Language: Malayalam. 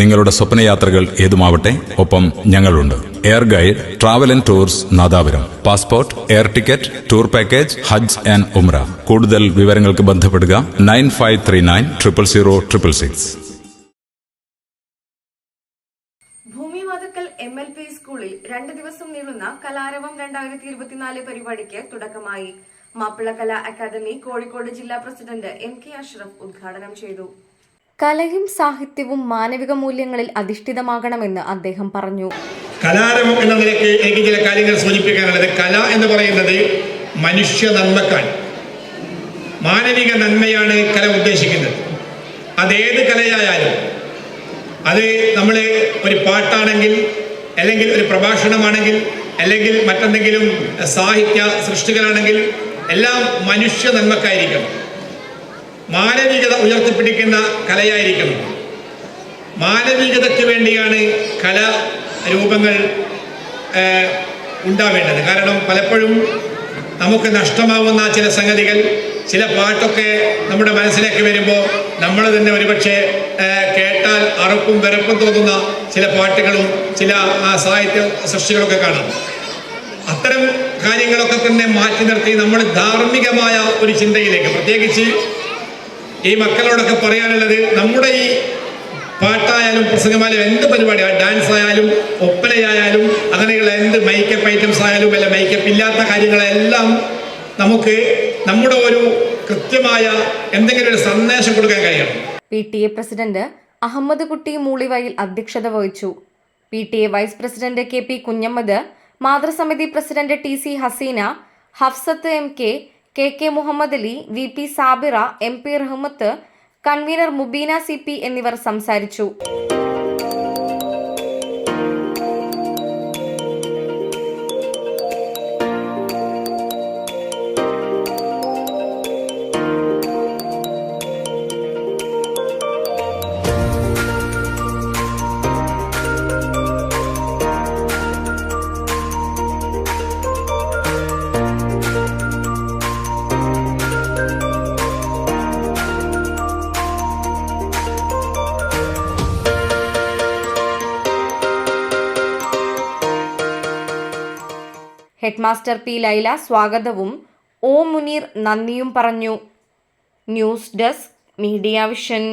നിങ്ങളുടെ സ്വപ്നയാത്രകൾ ഏതുമാവട്ടെ ഒപ്പം ഞങ്ങളുണ്ട്. Air Guide travel and tours Nadapuram. Passport air ticket tour package Hajj and Umrah കൂടുതൽ വിവരങ്ങൾക്ക് ബന്ധപ്പെടുക nine five three nine triple zero triple six. M L P സ്കൂളിൽ രണ്ട് ദിവസം നീളുന്ന കലാരവം രണ്ടായിരത്തി ഇരുപത്തിനാല് പരിപാടിക്ക് തുടക്കമായി. മാപ്പിള കലാ അക്കാദമി കോഴിക്കോട് ജില്ലാ പ്രസിഡന്റ് എം കെ അഷ്റഫ് ഉദ്ഘാടനം ചെയ്തു. കലയും സാഹിത്യവും മാനവിക മൂല്യങ്ങളിൽ അധിഷ്ഠിതമാകണമെന്ന് അദ്ദേഹം പറഞ്ഞു. കലാരമം എന്ന നിലയ്ക്ക് എനിക്ക് ചില കാര്യങ്ങൾ സൂചിപ്പിക്കാനുള്ളത് കല എന്ന് പറയുന്നത് മനുഷ്യ നന്മക്കാണ്. മാനവിക നന്മയാണ് കല ഉദ്ദേശിക്കുന്നത്. അതേത് കലയായാലും അത് നമ്മൾ ഒരു പാട്ടാണെങ്കിൽ അല്ലെങ്കിൽ ഒരു പ്രഭാഷണമാണെങ്കിൽ അല്ലെങ്കിൽ മറ്റെന്തെങ്കിലും സാഹിത്യ സൃഷ്ടികളാണെങ്കിൽ എല്ലാം മനുഷ്യ നന്മക്കായിരിക്കണം. മാനവികത ഉയർത്തിപ്പിടിക്കുന്ന കലയായിരിക്കണം. മാനവികതയ്ക്ക് വേണ്ടിയാണ് കല രൂപങ്ങൾ ഉണ്ടാവേണ്ടത്. കാരണം പലപ്പോഴും നമുക്ക് നഷ്ടമാവുന്ന ചില സംഗതികൾ ചില പാട്ടൊക്കെ നമ്മുടെ മനസ്സിലേക്ക് വരുമ്പോൾ നമ്മൾ തന്നെ ഒരുപക്ഷെ കേട്ടാൽ അറപ്പും വെറുപ്പും തോന്നുന്ന ചില പാട്ടുകളും ചില സാഹിത്യ സൃഷ്ടികളൊക്കെ കാണാം. അത്തരം കാര്യങ്ങളൊക്കെ തന്നെ മാറ്റി നിർത്തി നമ്മൾ ധാർമ്മികമായ ഒരു ചിന്തയിലേക്ക് പ്രത്യേകിച്ച് ഈ മക്കളോടൊക്കെ പറയാനുള്ളത് നമ്മുടെ ഈ പാട്ടായാലും പ്രസംഗമായാലും എന്ത് പരിപാടി? ഡാൻസ് ആയാലും ഒപ്പനയായാലും അങ്ങനെയുള്ള എന്ത് മേക്കപ്പ് ഐറ്റംസ് ആയാലും അല്ല മേക്കപ്പ് ഇല്ലാത്ത കാര്യങ്ങളെല്ലാം നമുക്ക് നമ്മുടെ ഒരു കൃത്യമായ എന്തെങ്കിലും ഒരു സന്ദേശം കൊടുക്കാൻ കഴിയണം. P T A president Ahammed Kutty മൂളിവയിൽ അധ്യക്ഷത വഹിച്ചു. P T A vice president K P Kunhammed മാതൃസമിതി president T C Haseena Hafsath M K K K Muhammed Ali V P Sabira M P Rahmath convener Mubeena C P എന്നിവർ സംസാരിച്ചു. ഹെഡ്മാസ്റ്റർ പി ലൈല സ്വാഗതവും. ഓ മുനീർ നന്ദിയും പറഞ്ഞു. News desk media vision.